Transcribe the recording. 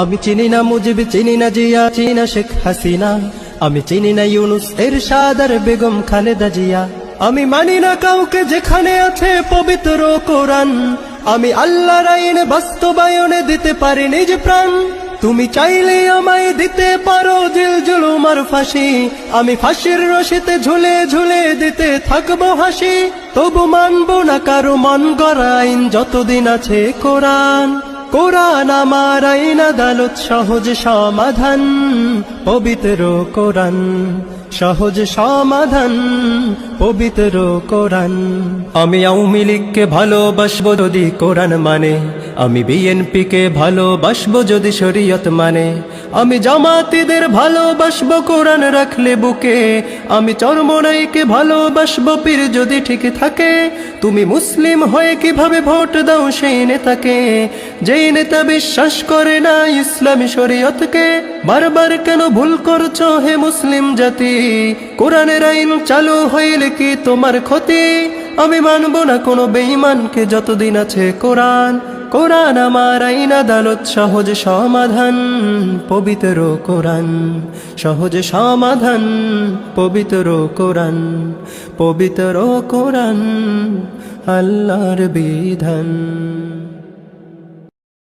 আমি চিনি না মুজিব, চিনি না জিয়া, চিনি না শেখ হাসিনা। আমি চিনি না ইউনুস এর সাদার বেগম খালেদা জিয়া। আমি মানি না কাউকে যেখানে আছে পবিত্র কোরআন। আমি আল্লাহর আইন বাস্তবায়নে দিতে পারি নিজ প্রাণ। তুমি চাইলে আমায় দিতে পারো জেল জুলুমার ফাঁসি। আমি ফাঁসির রশিতে ঝুলে ঝুলে দিতে থাকব হাসি। তবু মানবো না কারও মন গড়া আইন, যতদিন আছে কোরআন। কোরআন আমার আইন, আদালত, সহজ সমাধান, পবিত্র কোরআন। সহজ সমাধান, পবিত্র কোরআন। আমি আওয়ামী লীগকে ভালোবাসবো যদি কোরআন মানে আমি বিএনপি কে ভালোবাসবো যদি শরীয়ত মানে। আমি জামাতিদের ভালোবাসবো, কোরআন রাখলে বুকে। আমি চরমনাইকে ভালোবাসবো, পীর যদি ঠিক থাকে। তুমি মুসলিম হয়ে কীভাবে ভোট দাও সেই নেতাকে? যেই নেতা বিশ্বাস করে না ইসলামী শরীয়তকে, বারবার কেন ভুল করছ হে মুসলিম জাতি? কোরআনের আইন চালু হইলে কি তোমার ক্ষতি? আমি মানব না কোনো বেঈমানকে, যতদিন আছে কোরআন। কোরআন আমার আইন সহজ সমাধান, পবিত্র কোরআন। সহজ সমাধান, পবিত্র কোরআন। পবিত্র কোরআন, আল্লাহর বিধান।